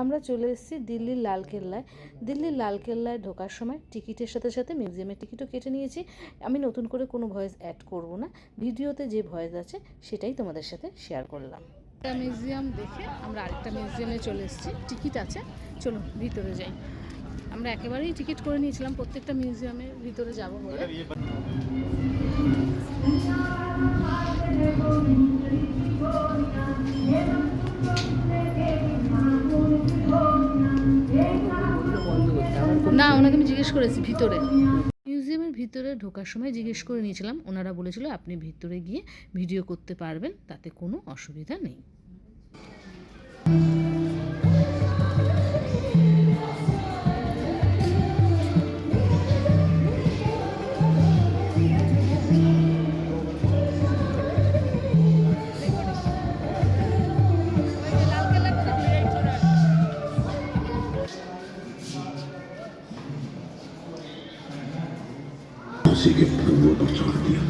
আমরা চলে এসেছি দিল্লির লালকেল্লায়। দিল্লির লালকেল্লায় ঢোকার সময় টিকিটের সাথে সাথে মিউজিয়ামের টিকিটও কেটে নিয়েছি। আমি নতুন করে কোনো ভয়েস অ্যাড করব না। ভিডিওতে যে ভয়েস আছে সেটাই তোমাদের সাথে শেয়ার করলাম। একটা মিউজিয়াম দেখে আমরা আরেকটা মিউজিয়ামে চলে এসেছি। টিকিট আছে। চলো ভিতরে যাই। আমরা একেবারেই টিকিট করে নিয়েছিলাম। প্রত্যেকটা মিউজিয়ামের ভিতরে যাব বলে। না, ওনাকে আমি জিজ্ঞেস করেছি ভিতরে। মিউজিয়ামের ভিতরে ঢোকার সময় জিজ্ঞেস করে নিয়েছিলাম, ওনারা বলেছিল আপনি ভিতরে গিয়ে ভিডিও করতে পারবেন, তাতে কোনো অসুবিধা নেই। उसी के फंदों पर छोड़ दिया।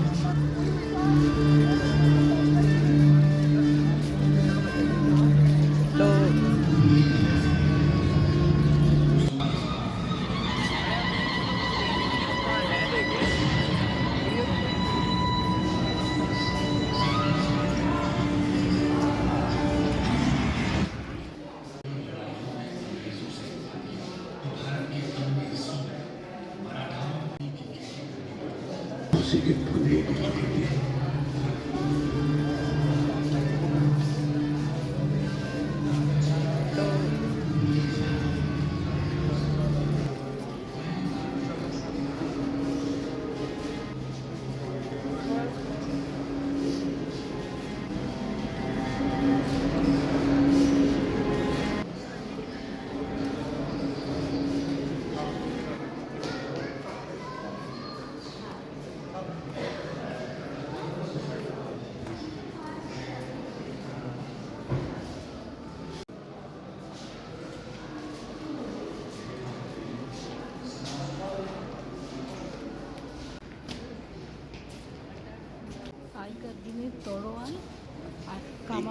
sikit pun dia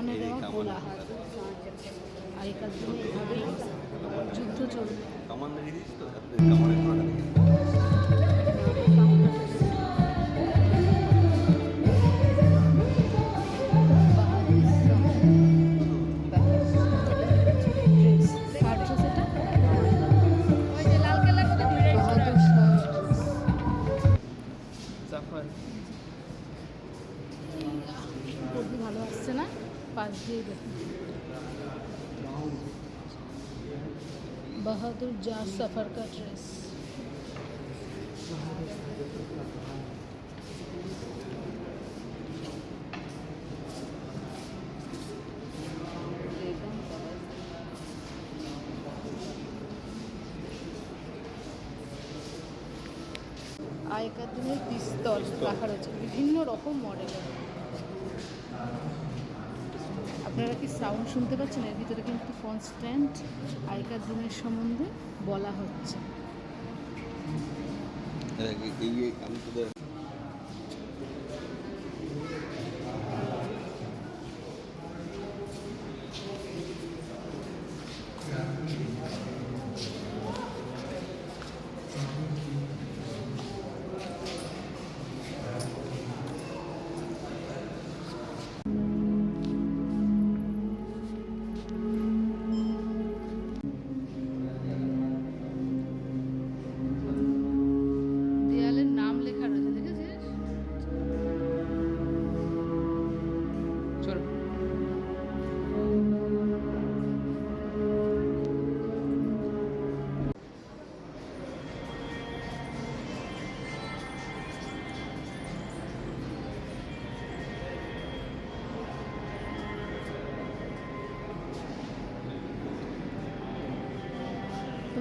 কামানে দেওয়া গোলা আগেকার দিনে এভাবেই যুদ্ধ চলবে। কামান লাগিয়ে দিয়েছি তো? যাতে কামানের ঘোড়াটা দেখে ভালো আসছে না? পাশ বাহাদুর যা সফর কা ড্রেস আগেকার দিনের পিস্তল রাখা রয়েছে বিভিন্ন রকম মডেলের আপনারা কি সাউন্ড শুনতে পাচ্ছেন? এর ভিতরে কিন্তু কনস্ট্যান্ট আগেকার দিনের সম্বন্ধে বলা হচ্ছে।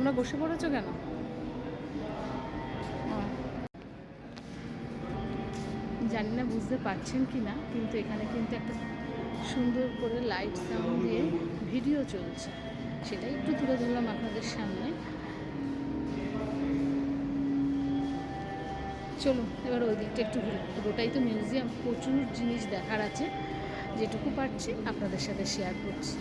তোমরা বসে পড়েছো কেন। জানি না বুঝতে পারছেন কি না, কিন্তু এখানে কিন্তু একটা সুন্দর করে লাইট সাউন্ড দিয়ে ভিডিও চলছে। সেটাই একটু তুলে ধরলাম আপনাদের সামনে। চলো এবার ওই দিকটা একটু ঘুরে। পুরোটাই তো মিউজিয়াম প্রচুর জিনিস দেখার আছে। যেটুকু পারছি আপনাদের সাথে শেয়ার করছি।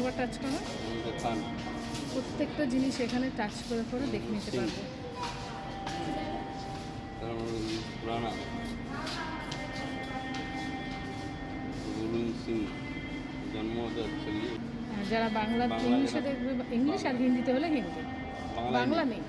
আরেকবার টাচ করো। প্রত্যেকটা জিনিস এখানে টাচ করে করে দেখে নিতে পারবে। ছেলে আর যারা বাংলা ইংলিশে। দেখবে ইংলিশ আর হিন্দিতে হলে হিন্দি। বাংলা। নেই।